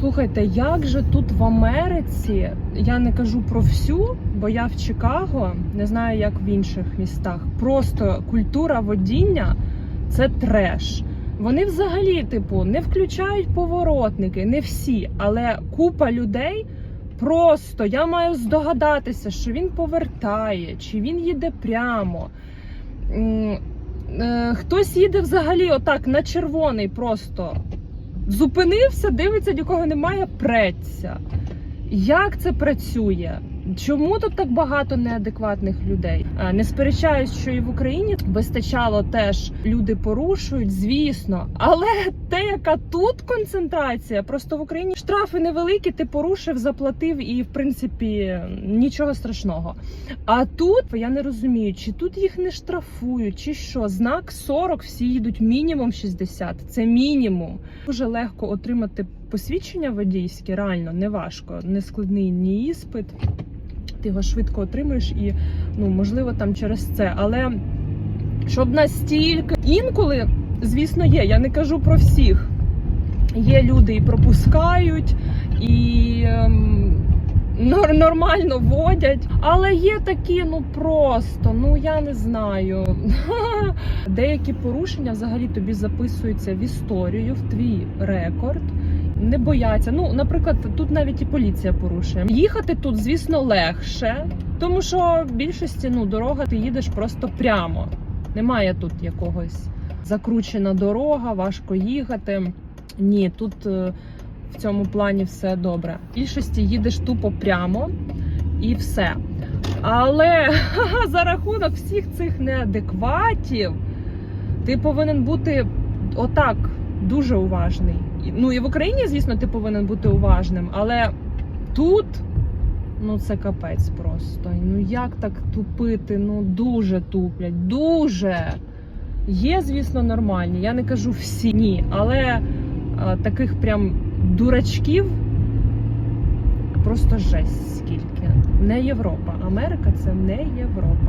Слухайте, як же тут в Америці, я не кажу про всю, бо я в Чикаго, не знаю, як в інших містах. Просто культура водіння це треш. Вони взагалі, типу, не включають поворотники, не всі, але купа людей. Просто я маю здогадатися, що він повертає, чи він їде прямо. Е, Хтось їде взагалі отак на червоний просто зупинився, дивиться, нікого немає, преться. Як це працює? Чому тут так багато неадекватних людей? Не сперечаюсь, що і в Україні вистачало теж люди порушують, звісно. Але те, яка тут концентрація, просто в Україні штрафи невеликі, ти порушив, заплатив і в принципі нічого страшного. А тут я не розумію, чи тут їх не штрафують, чи що. Знак 40, всі їдуть мінімум 60. Це мінімум. Дуже легко отримати посвідчення водійське, реально не важко, не складний ні іспит. Ти його швидко отримуєш і ну можливо там через це. Але щоб настільки інколи, звісно, є. Я не кажу про всіх. Є люди і пропускають, і ем, нормально водять. Але є такі, ну просто, ну я не знаю. Деякі порушення взагалі тобі записуються в історію, в твій рекорд. Не бояться. Ну, наприклад, тут навіть і поліція порушує. Їхати тут, звісно, легше, тому що в більшості ну, дорога ти їдеш просто прямо. Немає тут якогось закручена дорога, важко їхати. Ні, тут е, в цьому плані все добре. В більшості їдеш тупо прямо і все. Але за рахунок всіх цих неадекватів ти повинен бути отак дуже уважний. Ну і в Україні, звісно, ти повинен бути уважним, але тут ну це капець просто. Ну як так тупити? Ну дуже туплять, дуже. Є, звісно, нормальні. Я не кажу всі ні, але а, таких прям дурачків просто жесть скільки. Не Європа. Америка це не Європа.